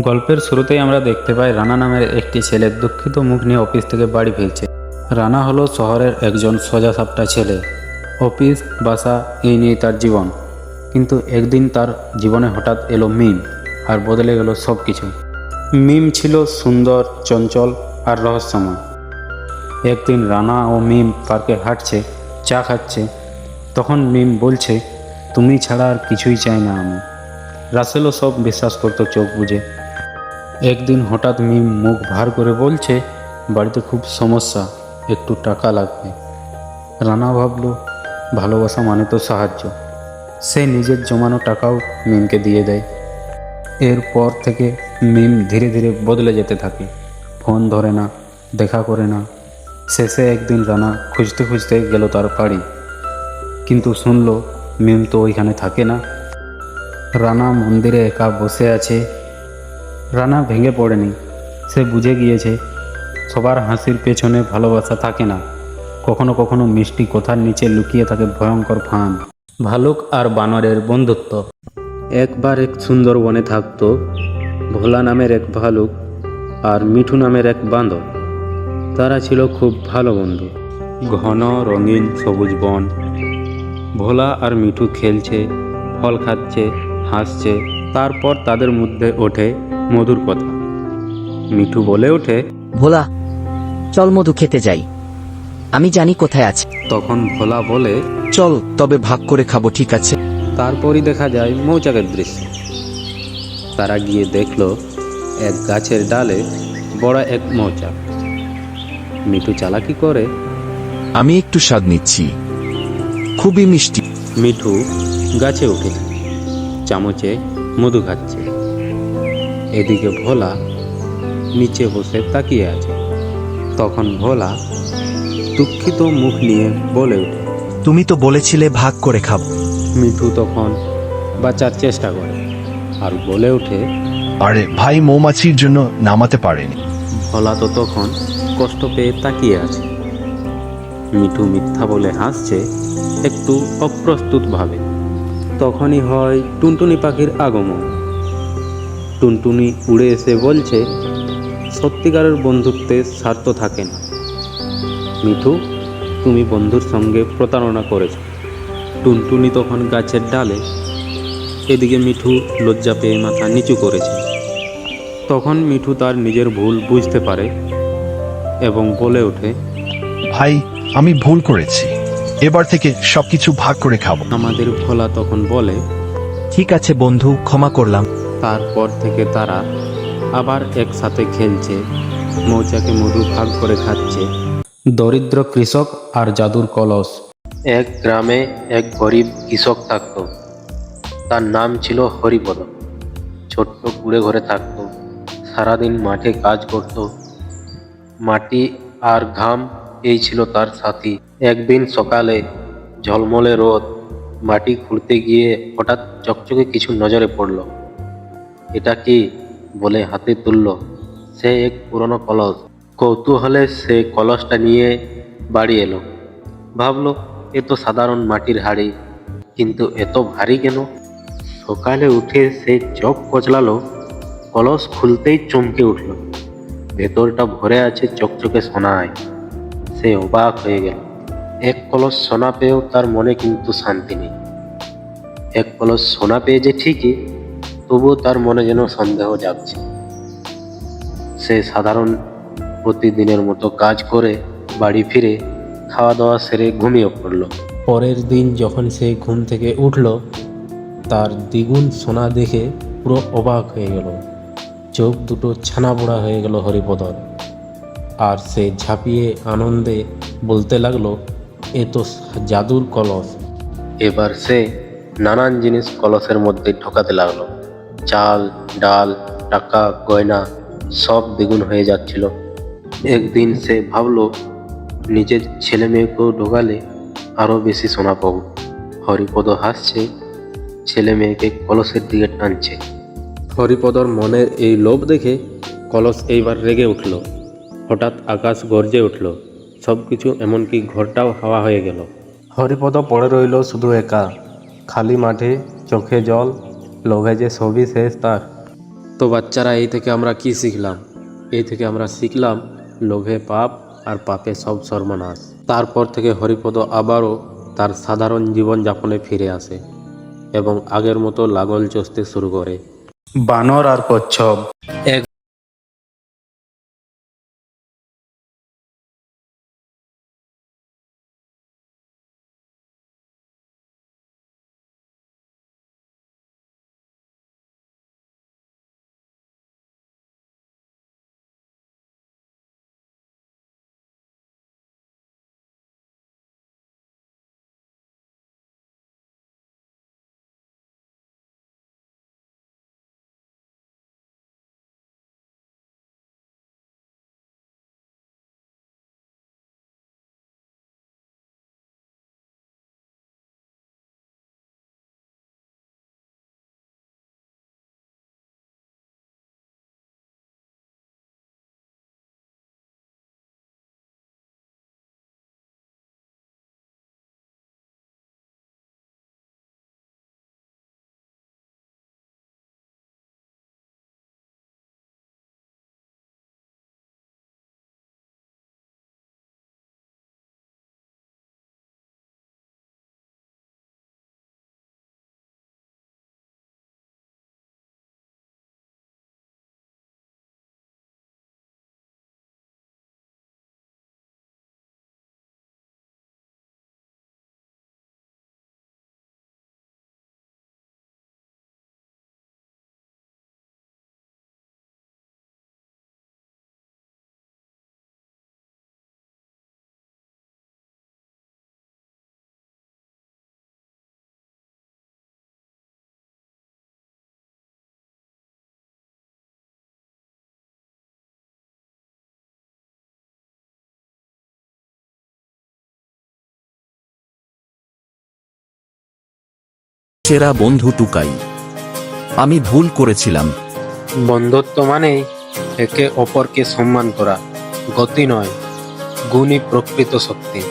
গল্পের শুরুতেই আমরা দেখতে পাই রানা নামের একটি ছেলে দুঃখিত মুখ নিয়ে অফিস থেকে বাড়ি ফিরছে। রানা হলো শহরের একজন সোজা সাপটা ছেলে। অফিস, বাসা, এই নিয়ে তার জীবন। কিন্তু একদিন তার জীবনে হঠাৎ এলো মিম আর বদলে গেল সব কিছু মিম ছিল সুন্দর, চঞ্চল আর রহস্যময়। একদিন রানা ও মিম পার্কে হাঁটছে, চা খাচ্ছে। তখন মিম বলছে, তুমি ছাড়া আর কিছুই চাই না আমি। রাসেলও সব বিশ্বাস করতো, চোখ বুঝে একদিন হঠাৎ মিম মুখ ভার করে বলছে, বাড়িতে খুব সমস্যা, একটু টাকা লাগবে। রানা ভাবলো, ভালোবাসা মানে তো সাহায্য। সে নিজের জমানো টাকাও মিমকে দিয়ে দেয়। এরপর থেকে মিম ধীরে ধীরে বদলে যেতে থাকে। ফোন ধরে না, দেখা করে না। শেষে একদিন রানা খুঁজতে খুঁজতে গেল তার বাড়ি। কিন্তু শুনল, মিম তো ওইখানে থাকে না। রানা মন্দিরে একা বসে আছে। রানা ভেঙে পড়েনি। সে বুঝে গিয়েছে, সবার হাসির পেছনে ভালোবাসা থাকে না। কখনো কখনো মিষ্টি কথার নিচে লুকিয়ে থাকে ভয়ঙ্কর ফান। ভালুক আর বানরের বন্ধুত্ব। একবার এক সুন্দর বনে থাকতো, ভোলা নামের এক ভালুক আর মিঠু নামের এক বাঁদর তারা ছিল খুব ভালো বন্ধু। ঘন রঙিন সবুজ বন। ভোলা আর মিঠু খেলছে, ফল খাচ্ছে হাসছে তারপর তাদের মধ্যে ওঠে মধুর কথা। মিঠু বলে ওঠে ভোলা চল মধু খেতে যাই। আমি জানি কোথায় আছে। তখন ভোলা বলে চল তবে ভাগ করে খাব ঠিক আছে? তারপরই দেখা যায় মৌচাকের দৃশ্য। তারা গিয়ে দেখল এক গাছের ডালে বড় এক মৌচাক। মিঠু চালাকি করে আমি একটু স্বাদ নিচ্ছি। খুবই মিষ্টি। মিঠু গাছে উঠেছে চামচে মধু খাচ্ছে। এদিকে ভোলা নিচে বসে তাকিয়ে আছে। তখন ভোলা দুঃখিত মুখ নিয়ে বলে ওঠে তুমি তো বলেছিলে ভাগ করে খাব। মিঠু তখন বাঁচার চেষ্টা করে আর বলে ওঠে আরে ভাই মৌমাছির জন্য নামাতে পারেনি। ভোলা তো তখন কষ্ট পেয়ে তাকিয়ে আছে। মিঠু মিথ্যা বলে হাসছে একটু অপ্রস্তুতভাবে। তখনই হয় টুনটুনি পাখির আগমন। টুনটুনি উড়ে এসে বলছে, সত্যিকারের বন্ধুত্বে স্বার্থ থাকে না। মিঠু, তুমি বন্ধুর সঙ্গে প্রতারণা করেছ। টুনটুনি তখন গাছের ডালে এদিকে মিঠু লজ্জা পেয়ে মাথা নিচু করেছে। তখন মিঠু তার নিজের ভুল বুঝতে পারে এবং বলে ওঠে, ভাই, আমি ভুল করেছি। এবার থেকে সবকিছু ভাগ করে খাব। আমাদের ভোলা তখন বলে ঠিক আছে বন্ধু ক্ষমা করলাম। তারপর থেকে তারা আবার একসাথে খেলছে মৌচাকে মধু ভাগ করে খাচ্ছে। দরিদ্র কৃষক আর জাদুর কলস। এক গ্রামে এক গরিব কৃষক থাকত। তার নাম ছিল হরিপদ ছোট্ট কুড়ে ঘরে থাকতো। সারাদিন মাঠে কাজ করত। মাটি আর ঘাম এই ছিল তার সাথী। একদিন সকালে ঝলমলে রোদ, মাটি খুঁড়তে গিয়ে হঠাৎ চকচকে কিছু নজরে পড়ল। এটা কি বলে হাতে তুলল? সে এক পুরনো কলস। কৌতূহলে সে কলসটা নিয়ে বাড়ি এলো। ভাবলো, এ তো সাধারণ মাটির হাড়ি, কিন্তু এত ভারী কেন? সকালে উঠে সে চোখ কচলালো, কলস খুলতেই চমকে উঠল। ভেতরটা ভরে আছে চকচকে সোনায়। সে অবাক হয়ে গেল। এক কলস সোনা পেয়েও তার মনে কিন্তু শান্তি নেই। এক কলস সোনা পেয়ে যে ঠিকই, তবুও তার মনে যেন সন্দেহ যাচ্ছে সে সাধারণ প্রতিদিনের মতো কাজ করে, বাড়ি ফিরে খাওয়া দাওয়া সেরে ঘুমিয়ে পড়ল। পরের দিন যখন সে ঘুম থেকে উঠল, তার দ্বিগুণ সোনা দেখে পুরো অবাক হয়ে গেল। চোখ দুটো ছানা পোড়া হয়ে গেল হরিপদর। আর সে ঝাঁপিয়ে আনন্দে বলতে লাগল, এ তো জাদুর কলস। এবার সে নানান জিনিস কলসের মধ্যে ঢোকাতে লাগল। চাল, ডাল, টাকা, গয়না সব দ্বিগুণ হয়ে যাচ্ছিল। একদিন সে ভাবলো, নিজের ছেলে মেয়েকেও ঢোকালে আরও বেশি সোনা পাবো হরিপদ হাসছে, ছেলে মেয়েকে কলসের দিকে টানছে। হরিপদর মনের এই লোভ দেখে কলস এইবার রেগে উঠল। হঠাৎ আকাশ গর্জে উঠল। সব কিছু এমনকি ঘরটাও হাওয়া হয়ে গেল। হরিপদ পড়ে রইল শুধু একা। খালি মাঠে চোখে জল লোভে যে সবই শেষ তার। তো বাচ্চারা এই থেকে আমরা কি শিখলাম? এই থেকে আমরা শিখলাম লোভে পাপ আর পাপে সব সর্বনাশ। তারপর থেকে হরিপদ আবারও তার সাধারণ জীবনযাপনে ফিরে আসে এবং আগের মতো লাগল চষতে শুরু করে। বানর আর কচ্ছপ। এক সেরা বন্ধু টুকাই। আমি ভুল করেছিলাম। বন্ধুত্ব মানে একে অপরকে সম্মান করা, গতি নয় গুণী প্রকৃত শক্তি।